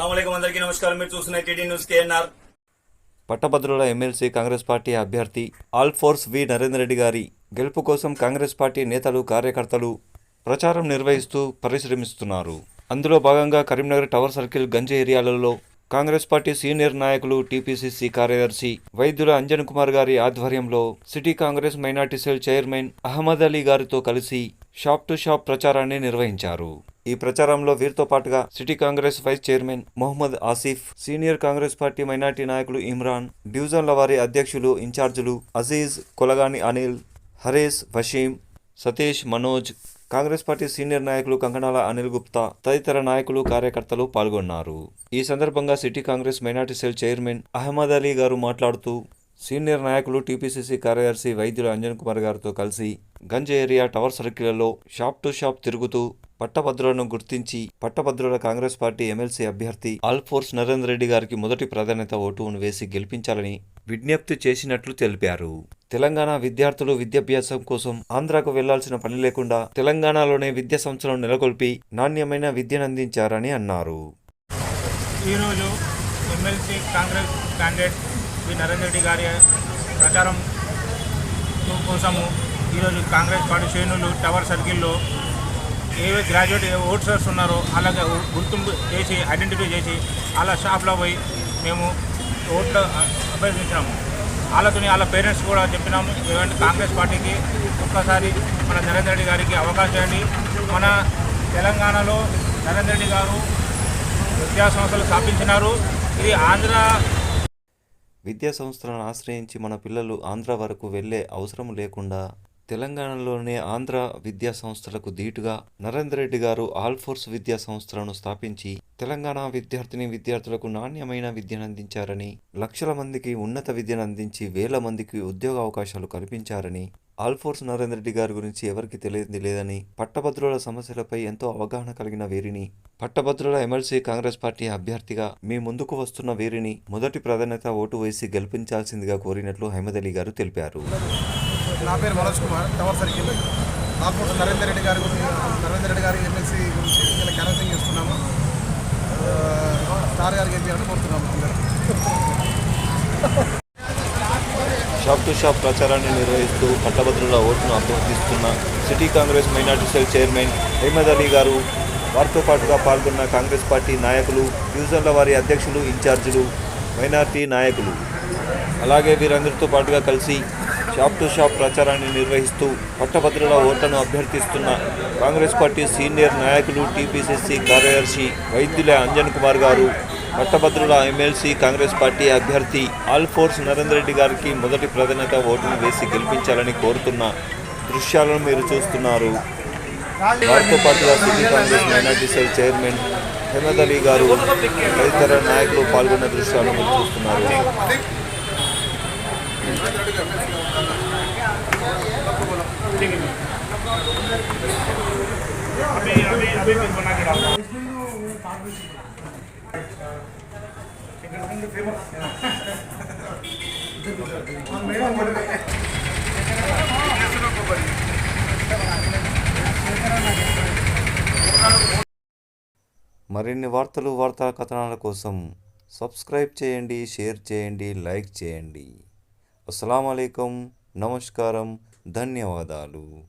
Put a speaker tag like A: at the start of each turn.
A: నమస్కారం. మీరు చూస్తున్న టీడీ న్యూస్ కేఎన్ఆర్.
B: పట్టభద్రుల ఎమ్మెల్సీ కాంగ్రెస్ పార్టీ అభ్యర్థి ఆల్ఫోర్స్ వి నరేందర్ రెడ్డి గారి గెలుపు కోసం కాంగ్రెస్ పార్టీ నేతలు కార్యకర్తలు ప్రచారం నిర్వహిస్తూ పరిశ్రమిస్తున్నారు. అందులో భాగంగా కరీంనగర్ టవర్ సర్కిల్ గంజ ఏరియాలలో కాంగ్రెస్ పార్టీ సీనియర్ నాయకులు టీపీసీసీ కార్యదర్శి వైద్యుల అంజన్ కుమార్ గారి ఆధ్వర్యంలో city Congress minority cell chairman Ahmed Ali గారితో కలిసి షాప్ టు షాప్ ప్రచారాన్ని నిర్వహించారు. ఈ ప్రచారంలో వీరితో పాటుగా city Congress vice chairman Mohammed Asif senior Congress party minority నాయకులు ఇమ్రాన్ డివిజన్ల వారి అధ్యక్షులు ఇన్ఛార్జీలు అజీజ్ కొలగాని అనిల్ హరేష్ వషీం సతీష్ మనోజ్ కాంగ్రెస్ పార్టీ సీనియర్ నాయకులు కంకణాల అనిల్ గుప్తా తదితర నాయకులు కార్యకర్తలు పాల్గొన్నారు. ఈ సందర్భంగా city Congress minority cell chairman Ahmed Ali గారు మాట్లాడుతూ సీనియర్ నాయకులు టీపీసీసీ కార్యదర్శి వైద్యులు అంజన్ కుమార్ గారితో కలిసి గంజ్ ఏరియా టవర్ సర్కిళ్ళలో షాప్ టు షాప్ తిరుగుతూ పట్టభద్రులను గుర్తించి పట్టభద్రుల కాంగ్రెస్ పార్టీ ఎమ్మెల్సీ అభ్యర్థి ఆల్ఫోర్స్ నరేందర్ రెడ్డి గారికి మొదటి ప్రాధాన్యత ఓటును వేసి గెలిపించాలని విజ్ఞప్తి చేసినట్లు తెలిపారు. తెలంగాణ విద్యార్థులు విద్యాభ్యాసం కోసం ఆంధ్రాకు వెళ్ళాల్సిన పని లేకుండా తెలంగాణలోనే విద్యా సంస్థలను నెలకొల్పి నాణ్యమైన విద్యనందించారని అన్నారు.
C: ఈరోజు MLC Congress candidate V Narendra Reddy గారి ప్రచారం కోసము ఈరోజు కాంగ్రెస్ పార్టీ శ్రేణులు టవర్ సర్కిల్లో ఏవే గ్రాడ్యుయేట్ ఏ ఓటర్స్ ఉన్నారో అలాగే గుర్తింపు చేసి ఐడెంటిఫై చేసి అలా షాప్లో పోయి మేము ఓట్లు అభ్యర్థించినాము. వాళ్ళతో వాళ్ళ పేరెంట్స్ కూడా చెప్పినాము ఏమంటే కాంగ్రెస్ పార్టీకి ఒక్కసారి మన నరేంద్ర రెడ్డి గారికి అవకాశం ఇవ్వండి. మన తెలంగాణలో నరేంద్ర రెడ్డి గారు విద్యా సంస్థలు స్థాపించినారు. ఇది ఆంధ్ర
B: విద్యా సంస్థలను ఆశ్రయించి మన పిల్లలు ఆంధ్ర వరకు వెళ్ళే అవసరం లేకుండా తెలంగాణలోనే ఆంధ్ర విద్యా సంస్థలకు ధీటుగా నరేందర్ రెడ్డి గారు ఆల్ఫోర్స్ విద్యా సంస్థలను స్థాపించి తెలంగాణ విద్యార్థిని విద్యార్థులకు నాణ్యమైన విద్యను అందించారని లక్షల మందికి ఉన్నత విద్యను అందించి వేల మందికి ఉద్యోగ అవకాశాలు కల్పించారని ఆల్ఫోర్స్ నరేంద్ర రెడ్డి గారి గురించి ఎవరికి తెలియదు లేదని పట్టభద్రుల సమస్యలపై ఎంతో అవగాహన కలిగిన వీరిని పట్టభద్రుల ఎమ్మెల్సీ కాంగ్రెస్ పార్టీ అభ్యర్థిగా మీ ముందుకు వస్తున్న వీరిని మొదటి ప్రాధాన్యత ఓటు వేసి గెలిపించాల్సిందిగా కోరినట్లు అహ్మద్ అలీ గారు తెలిపారు.
D: నా పేరు Manoj Kumar. Tower circle. Almost Narender Reddy గారి గురించి నరేందర్ రెడ్డి గారి ఎమ్మెల్సీ గురించి ఇలా క్యాన్సింగ్ చేస్తున్నాము. ఆ, స్టార్ గారికి ఏం చేయాలని కోరుతున్నాము
B: షాప్ టు షాప్ ప్రచారాన్ని నిర్వహిస్తూ పట్టభద్రుల ఓటును అభ్యర్థిస్తున్న city Congress minority cell chairman Ahmed Ali గారు వారితో పాటుగా పాల్గొన్న కాంగ్రెస్ పార్టీ నాయకులు డివిజన్ల వారి అధ్యక్షులు ఇన్ఛార్జీలు మైనార్టీ నాయకులు. అలాగే వీరందరితో పాటుగా కలిసి షాప్ టు షాప్ ప్రచారాన్ని నిర్వహిస్తూ పట్టభద్రుల ఓట్లను అభ్యర్థిస్తున్న కాంగ్రెస్ పార్టీ సీనియర్ నాయకులు టీపీసీసీ కార్యదర్శి వైద్యుల అంజన్ కుమార్ గారు పట్టభద్రుల ఎమ్మెల్సీ కాంగ్రెస్ పార్టీ అభ్యర్థి ఆల్ఫోర్స్ నరేందర్ రెడ్డి గారికి మొదటి ప్రాధాన్యత ఓటును వేసి గెలిపించాలని కోరుతున్న దృశ్యాలను మీరు చూస్తున్నారు. వారితో పాటుగా city Congress minority cell chairman Ahmed Ali గారు తదితర నాయకులు పాల్గొన్న దృశ్యాలను మీరు చూస్తున్నారు.
C: अभी अभी अभी भी बना के डालो
B: మరిన్ని వార్తలు వార్తా కథనాల కోసం సబ్స్క్రైబ్ చేయండి షేర్ చేయండి లైక్ చేయండి అస్సలం నమస్కారం. ధన్యవాదాలు.